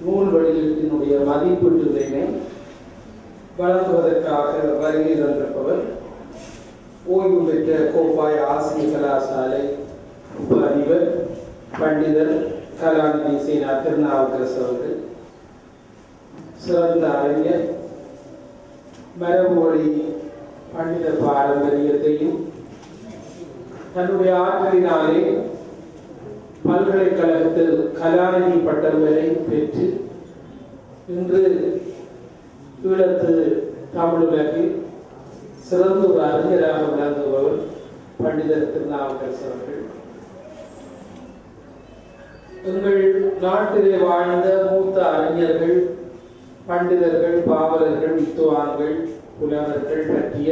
நூல் வெளியீட்டினுடைய மதிப்பீட்டுரையினை வழங்குவதற்காக வருகை தந்திருப்பவர் ஓய்வு பெற்ற கோப்பாய் ஆசிரிய கலாசாலை உப அதிபர் பண்டிதர் கலாநிதி சீனா திருநாவுக்கரசு அவர்கள் சிறந்த அறிஞர் மரபுவழி பண்டித பாரம்பரியத்தையும் தன்னுடைய ஆற்றலினாலே பல்கலைக்கழகத்தில் கலாநிதி பட்டம் வரை பெற்று இன்று ஈழத்து தமிழுலகில் சிறந்த ஒரு அறிஞராக விளங்குபவர் பண்டிதர் திருநாவுக்கரசு அவர்கள். எங்கள் நாட்டிலே வாழ்ந்த மூத்த அறிஞர்கள் பண்டிதர்கள் பாவலர்கள் வித்துவான்கள் புலவர்கள் பற்றிய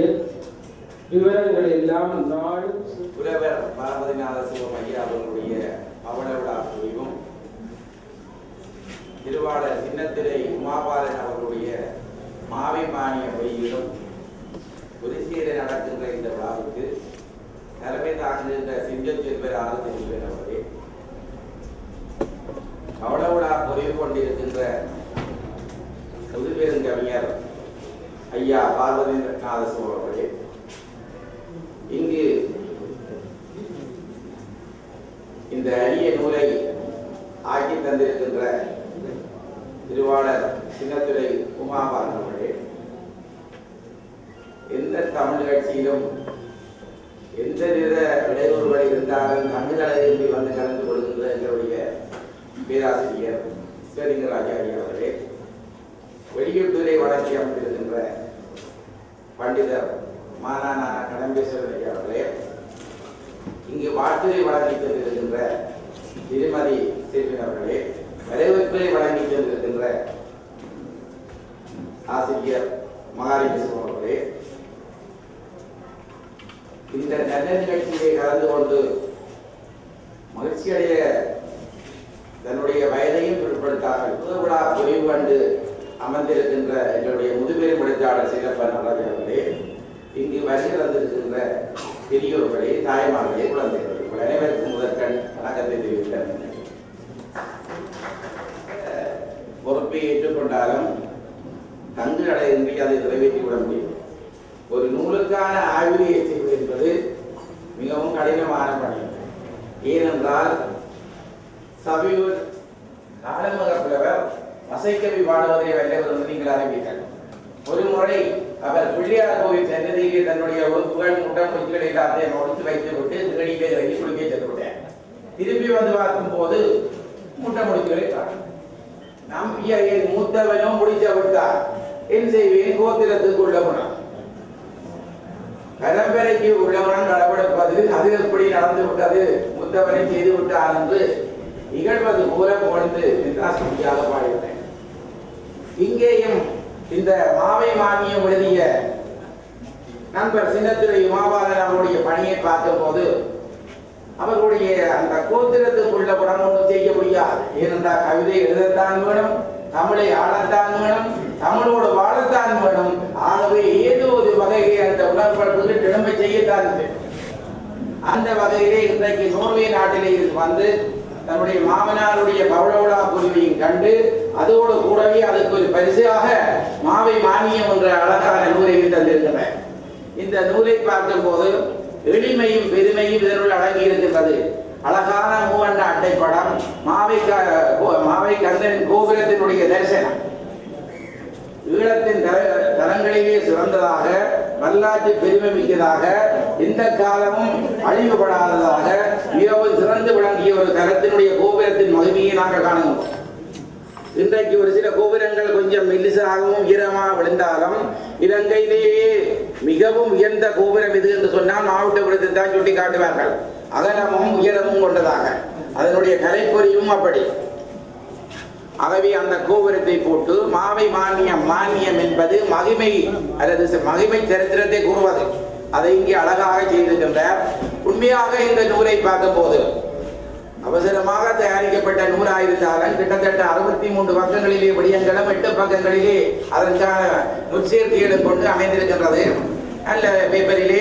விவரங்கள் எல்லாம் நாடு புலவர் பரமதிநாத சிவம் ஐயா அவர்களுடைய சின்னத்திரை உமாபாலன் அவர்களுடைய மாவி மானிய வெளியிலும் புதுச்சேரி நடக்கின்ற இந்த விழாவுக்கு தலைமை தாங்குகின்ற சிங்க செல்வர் ஆனந்த செல்வன் அவர்களே அவளவிழா பொறிவு கொண்டிருக்கின்ற புதுப்பெருங்கவிஞர் ஐயா பார்வதி சிவம் அவர்களே இங்கு இந்த அரிய நூலை ஆக்கி தந்திருக்கின்ற திருவாளர் சின்னத்துறை உமாபாலன் அவர்கள் எந்த தமிழ் கட்சியிலும் எந்த வித இடையூறுகள் இருந்தாலும் தமிழரை விரும்பி வந்து கலந்து கொள்கின்ற எங்களுடைய பேராசிரியர் ஸ்ரீலிங்கராஜாரி அவர்களே. வெளியூட்டுரை வளர்ச்சி அமைந்திருக்கின்ற பண்டிதர் மானானா கடம்பேஸ்வரன் அவர்களே இங்கு வாழ்த்துறை வழங்கி சென்றிருக்கின்ற திருமதி செல்வின் அவர்களே வரவேற்பை வழங்கி சென்றிருக்கின்ற ஆசிரியர் மகாலிங்கேஸ்வரன் அவர்களே இந்த நல்ல நிகழ்ச்சியை கலந்து கொண்டு மகிழ்ச்சியடைய தன்னுடைய வயதையும் பிற்படுத்தாமல் புதுவிழா பொறிவு கண்டு அமர்ந்திருக்கின்ற எங்களுடைய முதுபெரும் எழுத்தாளர் சிறப்பன் நடராஜன் அவர்களே இங்கு வருகை வந்திருக்கின்ற பெரியோர்களே தாய்மார்களே குழந்தைகளே அனைவருக்கும் முதற்கண் வணக்கத்தை தெரிவித்தனர் பொறுப்பை ஏற்றுக்கொண்டாலும் தங்கு நடையின்றி அதை நிறைவேற்றி விட முடியும். ஒரு நூலுக்கான ஆய்வுரையை செய்வது என்பது மிகவும் கடினமான பணி. ஏனென்றால் சபையூர் காலமக புலவர் வசைக்கவி பாடுவதை வல்லவர் என்று நீங்கள் அறிவீர்கள். ஒரு முறை அவர் பிள்ளையார் கோவில் சன்னதியிலே தன்னுடைய ஒரு புகழ் முட்டம் பொய்களை எல்லாத்தையும் ஒழித்து வைத்து விட்டு திருடியிலே இறங்கி குளிக்க சென்று விட்டேன் திருப்பி வந்து பார்க்கும் போது முட்டை முடிச்சுகளை காணும் நம்பிய என் மூத்தவனும் முடிச்ச விட்டார் என் செய்வேன் கோத்திரத்துக்கு உள்ளவனம் பரம்பரைக்கு உள்ளவனம் கடவுடுப்பது அது எப்படி நடந்து விட்டது மூத்தவனை செய்து விட்டார் என்று இகழ்வது போல புகழ்ந்து நிதாசமியாக பாடுகிறேன் இங்கேயும் இந்த மாவை மானியம் எழுதிய நண்பர் சின்னத்துறை உமாபாலன் அவருடைய பணியை பார்க்கும்போது அவர்களுடைய அந்த கோத்திரத்துக்குள்ள செய்ய ஏனென்றால் கவிதை எழுதத்தான் வேணும் தமிழை ஆளத்தான் வேணும் தமிழோடு வாழத்தான் வேணும். ஆகவே ஏதோ ஒரு வகையிலே அந்த உடற்படுப்புகள் திரும்ப செய்யத்தான் அந்த வகையிலே இன்றைக்கு நோர்வே நாட்டிலே வந்து தன்னுடைய மாமனாருடைய பவளவுடா குருவியும் கண்டு அதோடு கூடவே அதுக்கு ஒரு பரிசாக மாவை மானியம் என்ற அழகான நூலை தந்திருக்கிறேன் இந்த நூலை பார்க்கும்போது எளிமையும் பெருமையும் இதனுள் அடங்கி இருக்கின்றது. அழகான மூவண்ண அட்டைப்படம் மாவை க- மாவை கந்தனின் கோபுரத்தினுடைய தரிசனம். ஈழத்தின் தர- தரங்களிலே சிறந்ததாக வரலாற்று பெருமை மிக்கதாக எந்த காலமும் அழிவுபடாததாக மிகவும் சிறந்து விளங்கிய ஒரு தரத்தினுடைய கோபுரத்தின் மகிமையை நாங்கள் காணுகிறோம். இன்றைக்கு ஒரு சில கோபுரங்கள் கொஞ்சம் மெல்லிசாகவும் ஈரமாக விழுந்தாலும் இலங்கையிலேயே மிகவும் உயர்ந்த கோபுரம் இது என்று சொன்னால் மாவட்டபுரத்தை தான் சுட்டி காட்டுவார்கள். அகலமும் உயரமும் கொண்டதாக. அதனுடைய கலைப்பொறியும் அப்படி. ஆகவே அந்த கோபுரத்தை போட்டு மாவை மானியம் மானியம் என்பது மகிமை அல்லது மகிமை சரித்திரத்தை கூறுவது. அதை இங்கே அழகாக செய்திருக்கின்றார். உண்மையாக இந்த நூலை பார்க்கும்போது அவசரமாக தயாரிக்கப்பட்ட நூலாயிருந்தாலும் கிட்டத்தட்ட அறுபத்தி மூன்று பக்கங்களிலே விடயங்களும் எட்டு பக்கங்களிலே அதற்கான முற்சேர்த்திகளை கொண்டு அமைந்திருக்கின்றது. நல்ல பேப்பரிலே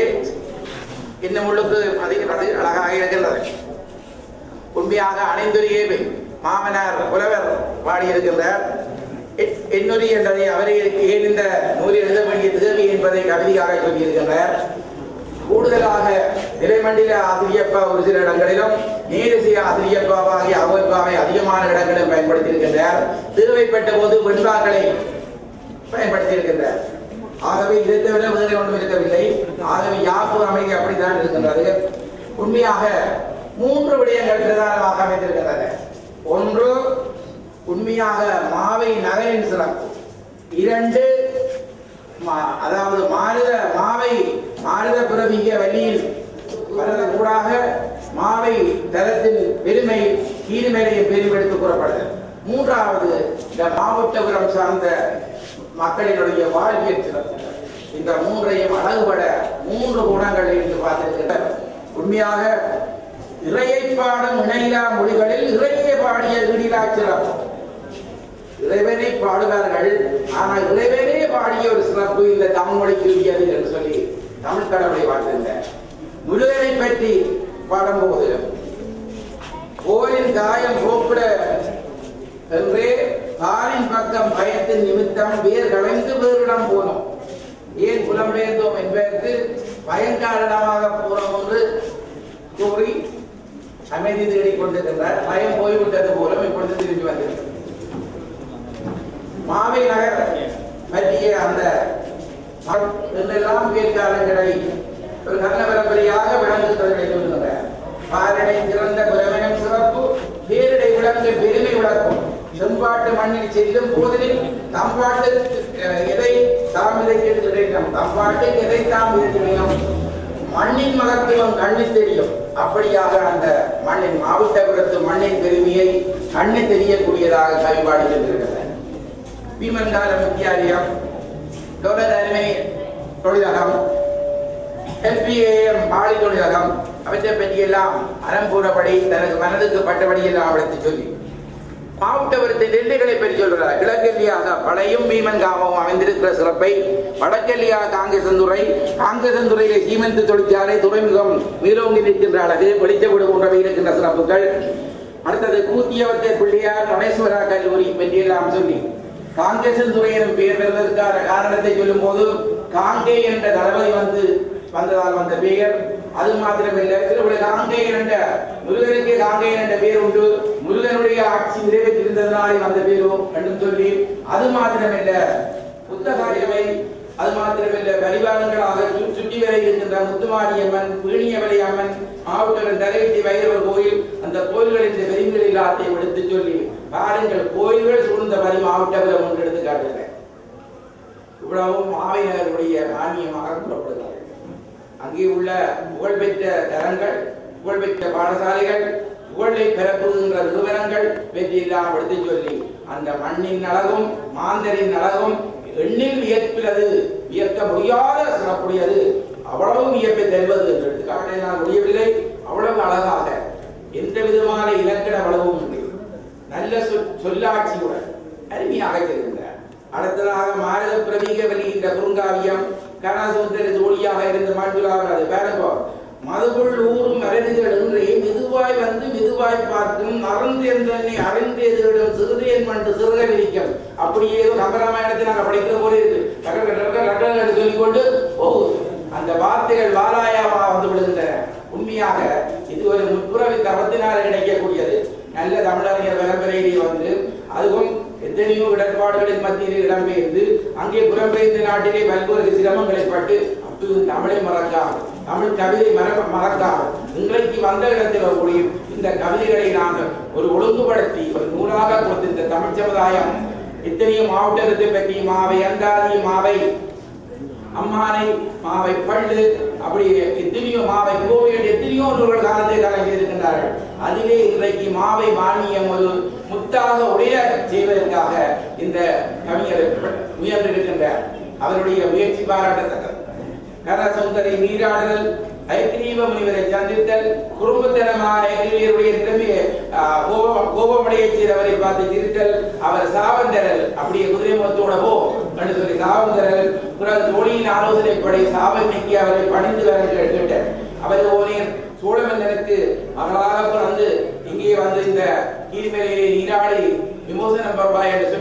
இன்னும் உள்ளுக்கு அது அது அழகாக இருக்கின்றது உண்மையாக அனைந்துரையே மாமனார் புலவர் பாடியிருக்கின்றார் எ- என்னுரி என்றதை அவரே ஏன் இந்த நூல் எழுத வேண்டிய தேவை என்பதை கவிதையாக சொல்லியிருக்கின்றார். கூடுதலாக நிலைமண்டில ஆசிரியப்பா ஒரு சில இடங்களிலும் நீரசிய ஆசிரியப்பாவாகி அவர்பாவை அதிகமான இடங்களிலும் பயன்படுத்தியிருக்கின்றார். தேவைப்பட்ட போது வெண்பாக்களை பயன்படுத்தியிருக்கின்றார். ஆகவே இதை தவிர வேறு ஒன்றும் இருக்கவில்லை. ஆகவே யாப்பு அமைதி அப்படித்தான் இருக்கின்றது. உண்மையாக மூன்று விடயங்கள் பிரதானமாக அமைந்திருக்கின்றன. ஒன்று உண்மையாக மாவை நகரின் சிறப்பு. இரண்டு மா- அதாவது மாநில மாவை மாநில பிறவிய வழியில் வரக்கூடாக மாவை தரத்தின் பெருமை கீழ்மேலையும் பெருமெடுத்து கூறப்படுது மூன்றாவது இந்த மாவட்டபுரம் சார்ந்த மக்களினுடைய வாழ்வியல் சிறப்பு இந்த மூன்றையும் அழகுபட மூன்று குணங்களை என்று பார்த்திருக்கின்றனர். உண்மையாக இறையை பாடும் இணையிலா மொழிகளில் இறையை பாடிய இடிலா சிறப்பு. இறைவனை பாடுவார்கள் ஆனால் இறைவனே பாடிய ஒரு சிறப்பு இந்த தமிழ் மொழிக்கு உரியது என்று சொல்லி தமிழ் கடவுளை வாழ்ந்திருந்தார் முருகனை பற்றி பாடும்போது கோயில் காயம் போக்கிட என்றே காரின் பக்கம் பயத்தின் நிமித்தம் வேர் கலைந்து வேறிடம் போனோம். ஏன் புலம்பெயர்ந்தோம் என்பதற்கு பயங்காரணமாக போனோம் என்று கூறி அமைதி தேடிக் கொண்டிருக்கின்றார். பயம் போய்விட்டது போலும் இப்பொழுது திரும்பி வந்திருக்கிறது. மாவை நகர் பற்றிய அந்த ம- என்றெல்லாம் ஒரு நல்ல பரம்பரையாக விளங்குகிறவர்களை சொல்லுகிறார் பாரடை சிறந்த புலமையும் சிறப்பு பேரிடை விளங்கு பெருமை விளக்கும். செம்பாட்டு மண்ணில் செல்லும் போதில் தம்பாட்டு எதை தாம் விதைக்கிறோம் தம்பாட்டு எதை தாம் விதைக்கிறோம் மண்ணின் மகத்துவம் கண்ணு தெரியும். அப்படியாக அந்த மண்ணின் மாவட்டபுரத்து மண்ணின் பெருமையை கண்ணு தெரியக்கூடியதாக கவிபாடி சென்றிருக்கிறார் பீமன்கால வித்தியாலயம் டொலர் தொழிலகம் எஸ்பிஏஎம் பாடி தொழிலகம் அவற்றை பற்றியெல்லாம் அறம் கூறபடி தனது மனதுக்கு பட்டபடி எல்லாம் அவளுக்கு சொல்லி. மாவட்டபுரத்தின் நெல்லுகளை பெற்று சொல்கிறார். கிழக்கெல்லியாக பழையும் மீமன்காமம் அமைந்திருக்கிற சிறப்பை வடக்கெல்லியாக காங்கேசந்துறை காங்கேசந்துறையிலே சீமந்து தொழிற்சாலை துறைமுகம் மீரோங்கி நிற்கின்ற அழகு வெளிச்சவிடு போன்றவை இருக்கின்ற சிறப்புகள். அடுத்தது கூத்தியவத்தை பிள்ளையார் மணேஸ்வரா கல்லூரி பற்றியெல்லாம் சொல்லி காங்கேசன் துறை எனும் பெயர் பெறுவதற்கான காரணத்தை சொல்லும் போது காங்கே என்ற தளபதி வந்து வந்ததால் வந்த பெயர். அது மாத்திரமில்லை. திருவிழா காங்கே என்ற முருகனுக்கு காங்கேயன் என்ற பெயர் உண்டு. முருகனுடைய ஆட்சி நிறைவேற்றிருந்ததனாலே வந்த பேரும் என்று சொல்லி அது மாத்திரமில்ல புத்தகாரியமை அது மாத்திரமில்ல பரிவாரங்களாக சு- சுற்றி வர இருக்கின்ற முத்துமாரியம்மன் பீணியவரை அம்மன் மாவட்டம் தலைவெட்டி வைரவர் கோயில் அந்த கோயில்களின் பெருமைகள் எல்லாத்தையும் எடுத்து சொல்லி பாருங்கள் கோயில்கள் சூழ்ந்த பரி மாவட்டபுரம் ஒன்று எடுத்து காட்டுகிறேன் இவ்வளவும் மாவையினருடைய மானியமாக கூறப்படுகிறது. அங்கே உள்ள புகழ்பெற்ற தரங்கள் புகழ்பெற்ற பாடசாலைகள் புகழை பரப்புகின்ற நிறுவனங்கள் வெற்றியெல்லாம் எடுத்து சொல்லி அந்த மண்ணின் அழகும் மாந்தரின் அழகும் எண்ணில் வியப்பிலது வியக்க முடியாத சிறப்புடையது. அவ்வளவு வியப்பை தருவது என்று எடுத்துக்காட்டை நான் முடியவில்லை. அவ்வளவு அழகாக எந்த விதமான இலக்கண வளவும் இல்லை. நல்ல சொல் சொல்லாட்சியுடன் அருமையாக செய்கின்றார் அடுத்ததாக மாரத பிரவீக வெளியின்ற குறுங்காவியம் கனசுந்தர ஜோடியாக இருந்த மாண்டுலாக அது பாருங்க மதுகுள் ஊரும் அரணிகள் என்றே மெதுவாய் வந்து மெதுவாய் பார்க்கும் அறந்தேந்தனை அறிந்தேதிடும் சிறுதேன் மண்டு சிறுக விரிக்கும். அப்படியே ஏதோ கம்பராமாயணத்தை நாங்கள் படிக்கிற போல இருக்கு. டக்கு சொல்லி கொண்டு டக்கு சொல்லிக்கொண்டு அந்த வார்த்தைகள் வாலாயாமாக வந்து விடுகின்றன உண்மையாக இது ஒரு முற்புறவி தவத்தினால் கிடைக்கக்கூடியது. நல்ல தமிழறிஞர் பரம்பரையிலே வந்து அதுவும் எத்தனையோ இடர்பாடுகளின் மத்தியிலே இடம்பெயர்ந்து அங்கே புறம்பெயர்ந்த நாட்டிலே பல்வேறு சிரமங்களை பட்டு அப்போது தமிழை மறக்காம தமிழ் கவிதை மறக்க மறக்காமல் இன்றைக்கு வந்த இடத்தில் கூடியும் இந்த கவிதைகளை நாங்கள் ஒரு ஒழுங்குபடுத்தி ஒரு நூலாக கொடுத்து இந்த தமிழ் சமுதாயம் எத்தனையோ மாவட்டத்தை பற்றி மாவை அந்தாதி மாவை அம்மானை மாவை பள்ளு அப்படி எத்தனையோ மாவை கோவில் எத்தனையோ நூல்கள் காலத்தை கலங்கி அதிலே இன்றைக்கு மாவை மானியம் ஒரு முத்தாக உடைய செய்வதற்காக இந்த கவிஞர் முயன்றிருக்கின்றார் அவருடைய முயற்சி பாராட்டத்தக்கது கனசுந்தரி நீராடுதல் ஐக்கிரீவ முனிவரை சந்தித்தல் குறும்புத்தனமான ஐக்கிரியருடைய திறமையை ஆஹ், கோபம் கோபமடைய செய்தவரை பார்த்து சிரித்தல் அவர் சாவந்தரல் அப்படியே குதிரை முகத்தோட போ என்று சொல்லி சாவந்தரல் பிறகு தோழியின் ஆலோசனைப்படி சாவை நீக்கி அவரை பணிந்து வர கேட்டார். அவர் ஓனேன் சோழமன்னனுக்கு அகலாக பிறந்து இங்கே வந்து இந்த கீழ்மலையிலே நீராடி விமோசனம் பரவாய் என்று